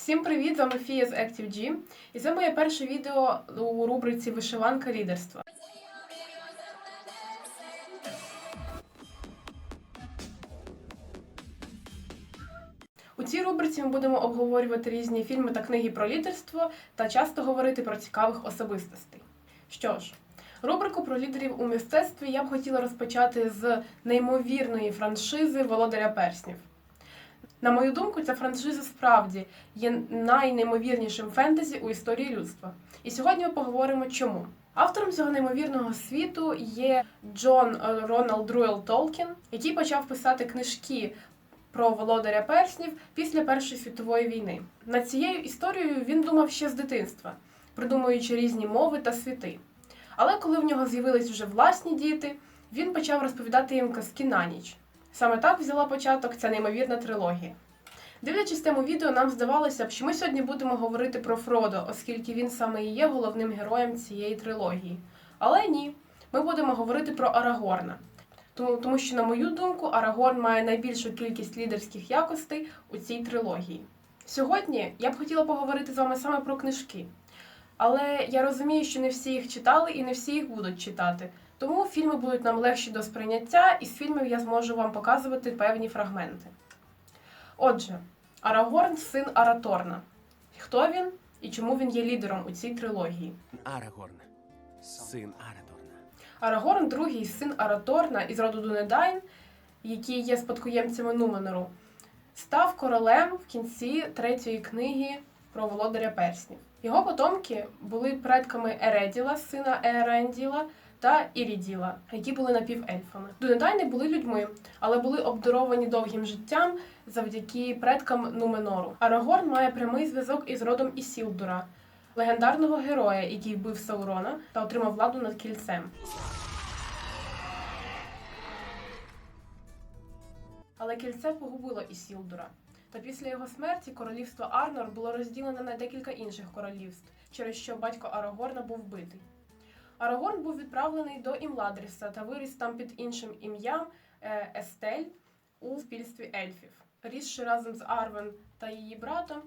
Всім привіт! З вами Фія з ActiveG. І це моє перше відео у рубриці Вишиванка лідерства. У цій рубриці ми будемо обговорювати різні фільми та книги про лідерство та часто говорити про цікавих особистостей. Що ж, рубрику про лідерів у мистецтві я б хотіла розпочати з неймовірної франшизи Володаря Перснів. На мою думку, ця франшиза справді є найнеймовірнішим фентезі у історії людства. І сьогодні ми поговоримо чому. Автором цього неймовірного світу є Джон Роналд Руел Толкін, який почав писати книжки про володаря перснів після Першої світової війни. Над цією історією він думав ще з дитинства, придумуючи різні мови та світи. Але коли в нього з'явились вже власні діти, він почав розповідати їм казки на ніч. Саме так взяла початок ця неймовірна трилогія. Дивлячись тему відео, нам здавалося б, що ми сьогодні будемо говорити про Фродо, оскільки він саме і є головним героєм цієї трилогії. Але ні, ми будемо говорити про Арагорна. Тому, тому що, на мою думку, Арагорн має найбільшу кількість лідерських якостей у цій трилогії. Сьогодні я б хотіла поговорити з вами саме про книжки. Але я розумію, що не всі їх читали і не всі їх будуть читати. Тому фільми будуть нам легші до сприйняття, і з фільмів я зможу вам показувати певні фрагменти. Отже, Арагорн син Араторна. Хто він і чому він є лідером у цій трилогії? Арагорн, син Арадорна. Арагорн другий син Араторна із роду Дунедайн, який є спадкоємцями Нуменору, став королем в кінці третьої книги про володаря перснів. Його потомки були предками Ереділа, сина Еренділа, та Іріділа, які були напівельфами. Дунедайни були людьми, але були обдаровані довгим життям завдяки предкам Нуменору. Арагорн має прямий зв'язок із родом Ісілдура, легендарного героя, який вбив Саурона та отримав владу над кільцем. Але кільце погубило Ісілдура. Та після його смерті королівство Арнор було розділене на декілька інших королівств, через що батько Арагорна був вбитий. Арагорн був відправлений до Імладріса та виріс там під іншим ім'ям е, Естель у спільстві ельфів. Рісши разом з Арвен та її братом,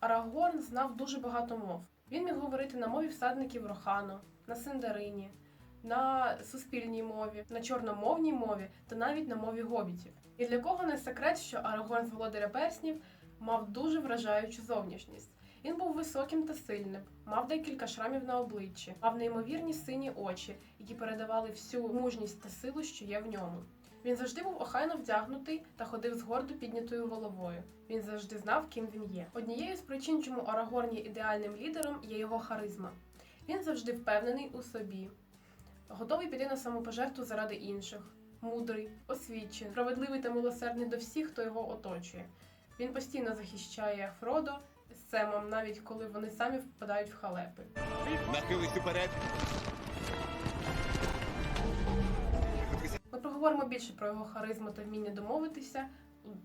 Арагорн знав дуже багато мов. Він міг говорити на мові всадників Рохану, на Синдарині, на суспільній мові, на чорномовній мові та навіть на мові гобітів. І для кого не секрет, що Арагорн з володаря перснів мав дуже вражаючу зовнішність. Він був високим та сильним, мав декілька шрамів на обличчі, мав неймовірні сині очі, які передавали всю мужність та силу, що є в ньому. Він завжди був охайно вдягнутий та ходив з гордо піднятою головою. Він завжди знав, ким він є. Однією з причин, чому Арагорн є ідеальним лідером, є його харизма. Він завжди впевнений у собі, готовий піти на самопожертву заради інших, мудрий, освічений, справедливий та милосердний до всіх, хто його оточує. Він постійно захищає Фродо з Семом, навіть коли вони самі впадають в халепи. Нахились уперед. Ми проговоримо більше про його харизму та вміння домовитися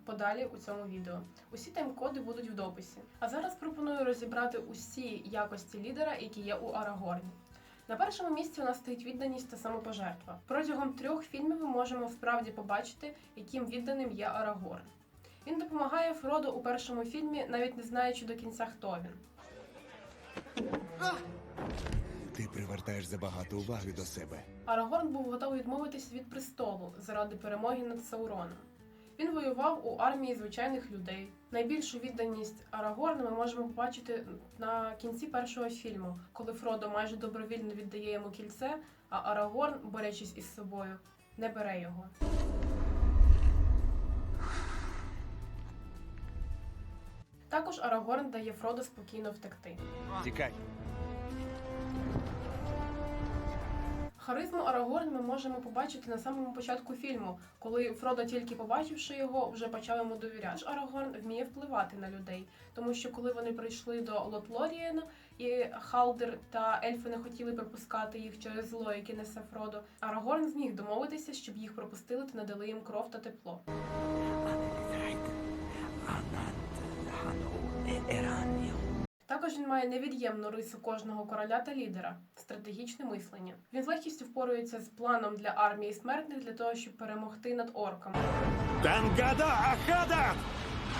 подалі у цьому відео. Усі тайм-коди будуть в дописі. А зараз пропоную розібрати усі якості лідера, які є у Арагорні. На першому місці у нас стоїть відданість та самопожертва. Протягом трьох фільмів ми можемо справді побачити, яким відданим є Арагорн. Він допомагає Фродо у першому фільмі, навіть не знаючи до кінця, хто він. Ти привертаєш забагато уваги до себе. Арагорн був готовий відмовитись від престолу заради перемоги над Сауроном. Він воював у армії звичайних людей. Найбільшу відданість Арагорна ми можемо побачити на кінці першого фільму, коли Фродо майже добровільно віддає йому кільце, а Арагорн, борючись із собою, не бере його. Також Арагорн дає Фродо спокійно втекти. Тікай. Харизму Арагорн ми можемо побачити на самому початку фільму, коли Фродо, тільки побачивши його, вже почав йому довіряти. Арагорн вміє впливати на людей, тому що коли вони прийшли до Лотлорієна, і Халдер та ельфи не хотіли пропускати їх через зло, яке несе Фродо, Арагорн зміг домовитися, щоб їх пропустили та надали їм кров та тепло. Також він має невід'ємну рису кожного короля та лідера стратегічне мислення. Він з легкістю впорується з планом для армії смертних для того, щоб перемогти над орками. Тангада Ахада!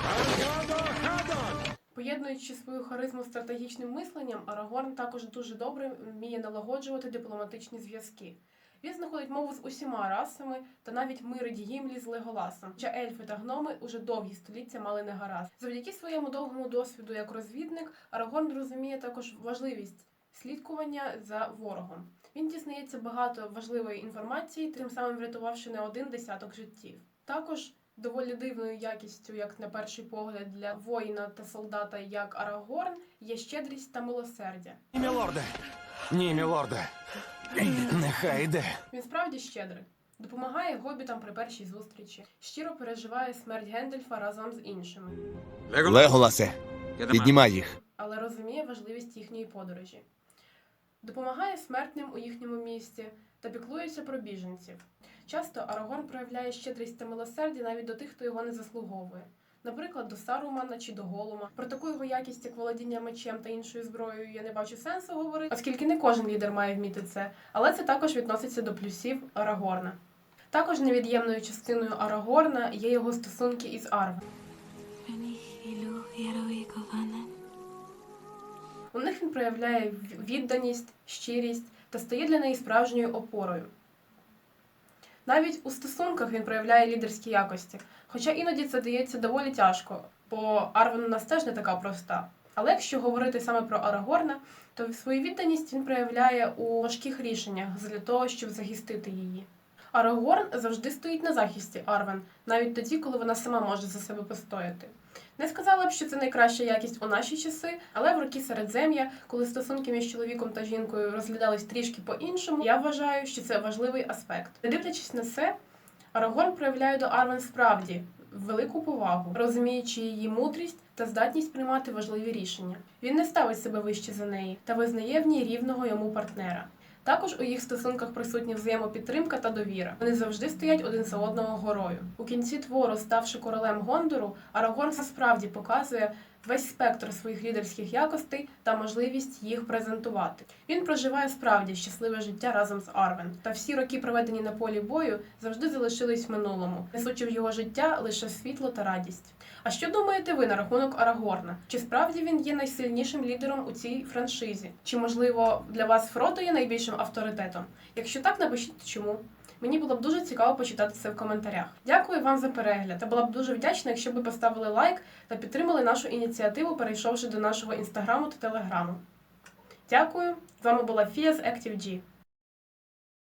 Поєднує Поєднуючи свою харизму з стратегічним мисленням, Арагорн також дуже добре вміє налагоджувати дипломатичні зв'язки. Він знаходить мову з усіма расами та навіть мирить Гімлі з Леголасом. Хоча ельфи та гноми уже довгі століття мали негаразд. Завдяки своєму довгому досвіду як розвідник, Арагорн розуміє також важливість слідкування за ворогом. Він дізнається багато важливої інформації, тим самим врятувавши не один десяток життів. Також доволі дивною якістю, як на перший погляд, для воїна та солдата, як Арагорн, є щедрість та милосердя. Ні, мілорде. Ні, мілорде. Нехай йде. Він справді щедрий. Допомагає гобітам при першій зустрічі, щиро переживає смерть Гендельфа разом з іншими, Леголасе, піднімай їх. але розуміє важливість їхньої подорожі. Допомагає смертним у їхньому місті та піклується про біженців. Часто Арагорн проявляє щедрість та милосердя навіть до тих, хто його не заслуговує. Наприклад, до Сарумана чи до Голума. Про таку його якість, як володіння мечем та іншою зброєю, я не бачу сенсу говорити, оскільки не кожен лідер має вміти це, але це також відноситься до плюсів Арагорна. Також невід'ємною частиною Арагорна є його стосунки із Арвен. У них він проявляє відданість, щирість та стає для неї справжньою опорою. Навіть у стосунках він проявляє лідерські якості, хоча іноді це дається доволі тяжко, бо Арвен у нас теж не така проста. Але якщо говорити саме про Арагорна, то свою відданість він проявляє у важких рішеннях для того, щоб захистити її. Арагорн завжди стоїть на захисті Арвен, навіть тоді, коли вона сама може за себе постояти. Не сказала б, що це найкраща якість у наші часи, але в роки середзем'я, коли стосунки між чоловіком та жінкою розглядались трішки по-іншому, я вважаю, що це важливий аспект. Не дивлячись на це, Арагорн проявляє до Арвен справді велику повагу, розуміючи її мудрість та здатність приймати важливі рішення. Він не ставить себе вище за неї та визнає в ній рівного йому партнера. Також у їх стосунках присутні взаємопідтримка та довіра. Вони завжди стоять один за одного горою. У кінці твору, ставши королем Гондору, Арагорн справді показує весь спектр своїх лідерських якостей та можливість їх презентувати. Він проживає справді щасливе життя разом з Арвен, та всі роки, проведені на полі бою, завжди залишились в минулому, несучи в його життя лише світло та радість. А що думаєте ви на рахунок Арагорна? Чи справді він є найсильнішим лідером у цій франшизі? Чи можливо для вас Фродо є найбільшим авторитетом? Якщо так, напишіть чому. Мені було б дуже цікаво почитати це в коментарях. Дякую вам за перегляд та була б дуже вдячна, якщо ви поставили лайк та підтримали нашу ініціативу, перейшовши до нашого інстаграму та телеграму. Дякую. З вами була Фія з ActiveG.